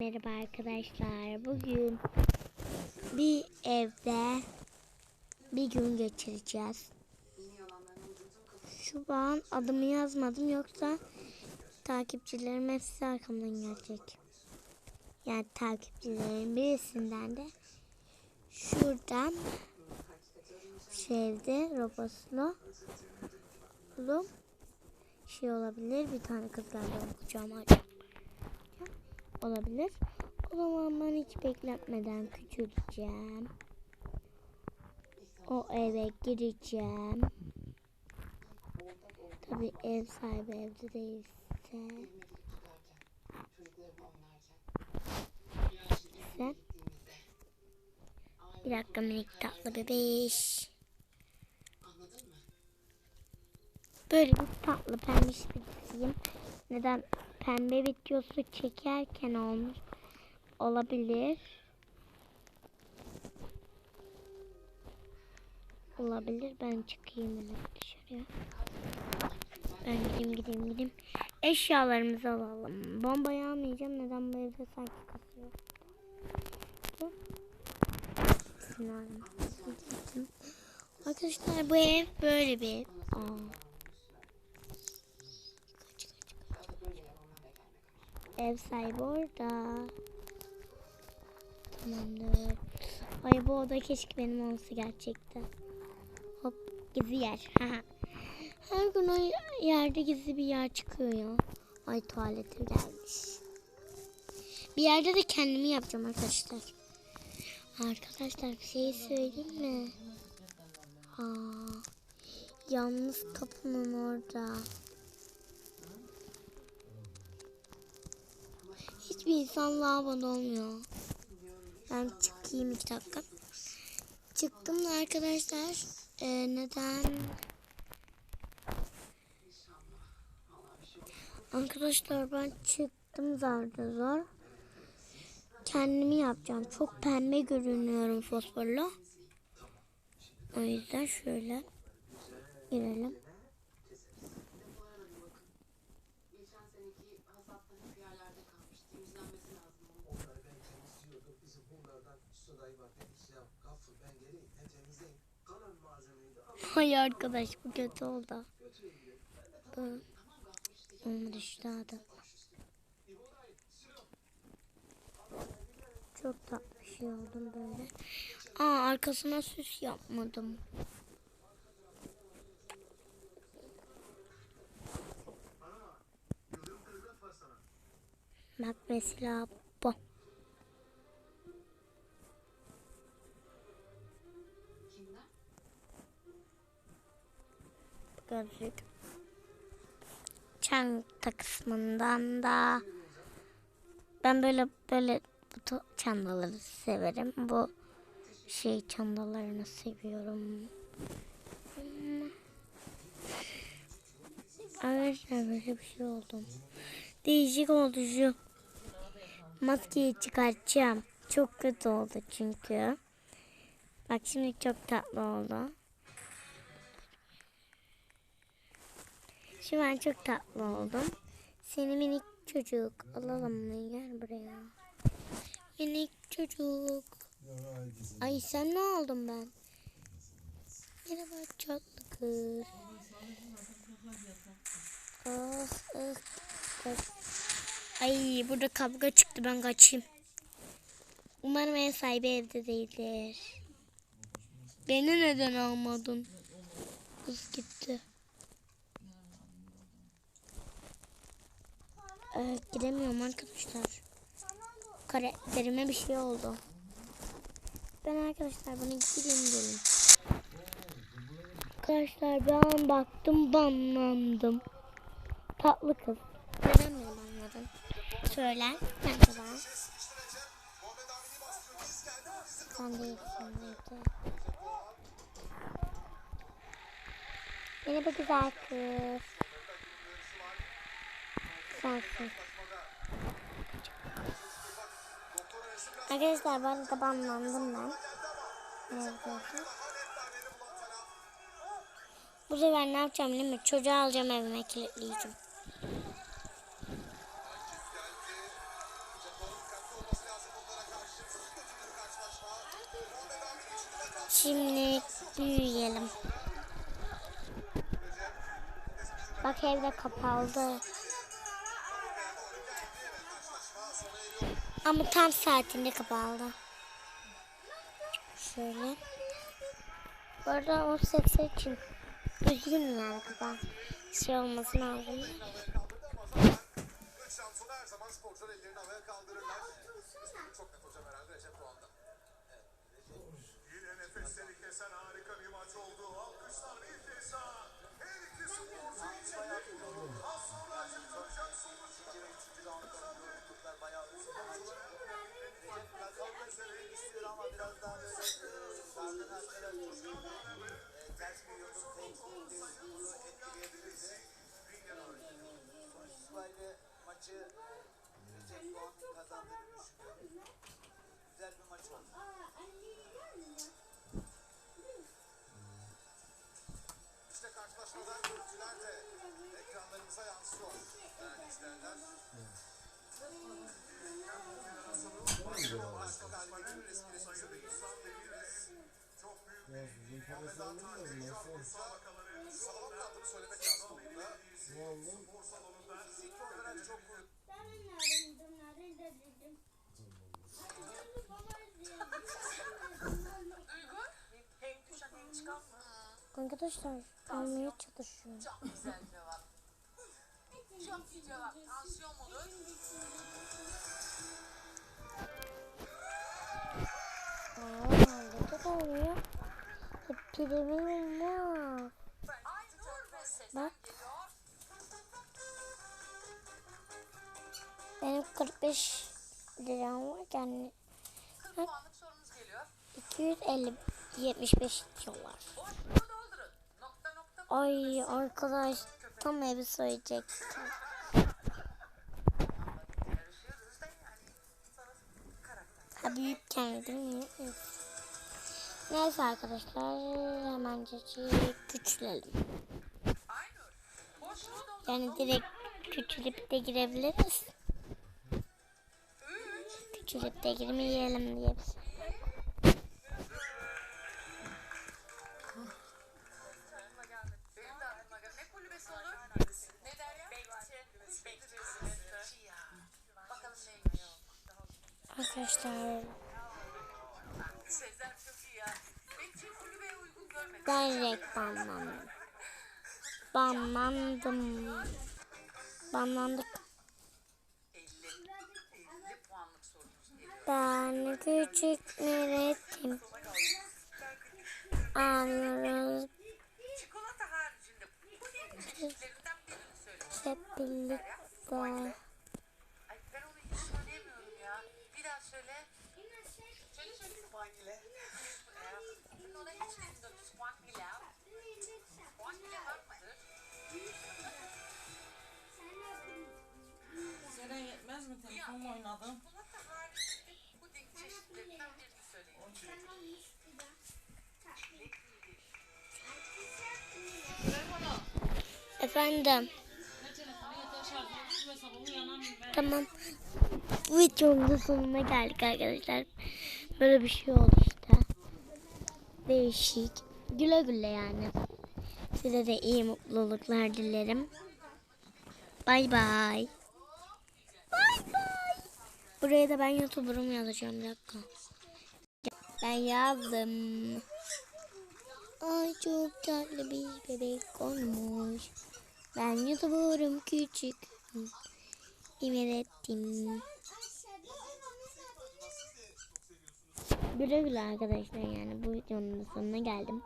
Merhaba arkadaşlar. Bugün bir evde bir gün geçireceğiz. Şu an adımı yazmadım yoksa takipçilerim hepsi arkamdan gelecek. Yani takipçilerin birisinden de şuradan şu evde robotlu şey olabilir. Bir tane kız geldi okuyacağım hadi olabilir. O zaman ben hiç bekletmeden küçüleceğim. O eve gireceğim. Tabi ev sahibi evde değilse. Sen. Bir dakika minik tatlı bebeş. Böyle bir tatlı pembiş bir diziyim. Neden pembe videosu çekerken olmuş olabilir. Olabilir. Ben çıkayım hemen dışarıya. Ben gideyim gideyim gideyim. Eşyalarımızı alalım. Bombayı almayacağım. Neden bu evde sanki kasıyor? Arkadaşlar bu ev böyle bir. Aa. Ev sahibi orada. Tamamdır. Ay bu oda keşke benim olsa gerçekten. Hop gizli yer. Her gün o yerde gizli bir yer çıkıyor ya. Ay tuvalete gelmiş. Bir yerde de kendimi yapacağım arkadaşlar. Arkadaşlar bir şey söyleyeyim mi? Aa, yalnız kapının orada. Hiçbir insan lavaboda olmuyor. Ben çıkayım iki dakika. Çıktım da arkadaşlar. Ee, neden? Arkadaşlar ben çıktım zar zor. Kendimi yapacağım. Çok pembe görünüyorum fosforla. O yüzden şöyle girelim. Hay arkadaş bu kötü oldu. Şu daha da. Çok tatlı bir şey oldum böyle. Aa arkasına süs yapmadım. Bak mesela Gözlük. Çanta kısmından da ben böyle böyle bu çantaları severim. Bu şey çantalarını seviyorum. Arkadaşlar böyle bir şey oldu. Değişik oldu şu. Maskeyi çıkartacağım. Çok kötü oldu çünkü. Bak şimdi çok tatlı oldu. Şu an çok tatlı oldum. Seni minik çocuk alalım mı? Gel buraya. Minik çocuk. Ay sen ne oldun ben? Merhaba tatlı kız. Ah, ah, ah. Ay burada kavga çıktı ben kaçayım. Umarım ev sahibi evde değildir. Beni neden almadın? Kız gitti. Ee, giremiyorum arkadaşlar. Karakterime bir şey oldu. Ben arkadaşlar bunu gireyim dedim. Arkadaşlar ben baktım banlandım. Tatlı kız. Neden beni banladın? Söyle. Sen de ben. Sen değilsin neydi? Merhaba güzel kız. Sensin. Arkadaşlar ben de banlandım ben. Evet. Bu sefer ne yapacağım biliyor musun? Çocuğu alacağım evime kilitleyeceğim. Şimdi büyüyelim. Bak evde kapalı. Ama tam saatinde kapalı. Şöyle. Bu arada o sesi için üzgünüm yani kapalı. Şey olması lazım. Yine harika bir maç oldu. Alkışlar bir kez. Biraz daha böyle sağdan askere ters bir yolu tekniğinde bunu etkileyebilirse sonuç itibariyle maçı Recep Doğan'ın kazandığını düşünüyorum. Güzel bir maç oldu. İşte karşılaşmadan görüntüler de ekranlarımıza yansıyor. Değerli izleyenler. Başka büyük bir Muhammed Altan tekrar müsabakaları salon adını söylemek lazım burada. Spor salonunda fiziki olarak çok Hem kuşak hem çıkan mı? Arkadaşlar almaya çalışıyorum. Çok güzel cevap. Çok iyi cevap. Tansiyon modu. Ve ses Bak. Benim 45 liram var yani 40 puanlık sorunuz geliyor. 250 75 dolar. Ay arkadaş tam evi söyleyecektim. Ha mi? Evet. Neyse arkadaşlar hemen küçülelim. Yani direkt küçülüp de girebiliriz. 3. Küçülüp de girmeyelim diye. bir şey. Elma geldi. Benim de elma geldi. Ne kulübesi olur? Ne der ya? Bekçi. Bekçi. ya. Bakalım neymiş. Arkadaşlar Sezer çok iyi ya. Bekçi kulübeye uygun görmedim. Direkt banlandım. Banlandım. Banlandık. 50. 50 puanlık sorunuz geliyor. Ben küçük birini söyle. hep birlikte. Ay ben onu hiç söyleyemiyorum ya. Bir daha söyle. Seren yetmez mi? Telefonla oynadım. Efendim. Tamam. Bu videonun sonuna geldik arkadaşlar. Böyle bir şey oldu işte. Değişik. Güle güle yani. Size de iyi mutluluklar dilerim. Bay bay. Bay bay. Buraya da ben YouTuber'ım yazacağım bir dakika. Ben yazdım. Ay çok tatlı bir bebek olmuş. Ben YouTuber'ım küçük. Yemin Güle güle arkadaşlar yani bu videonun sonuna geldim.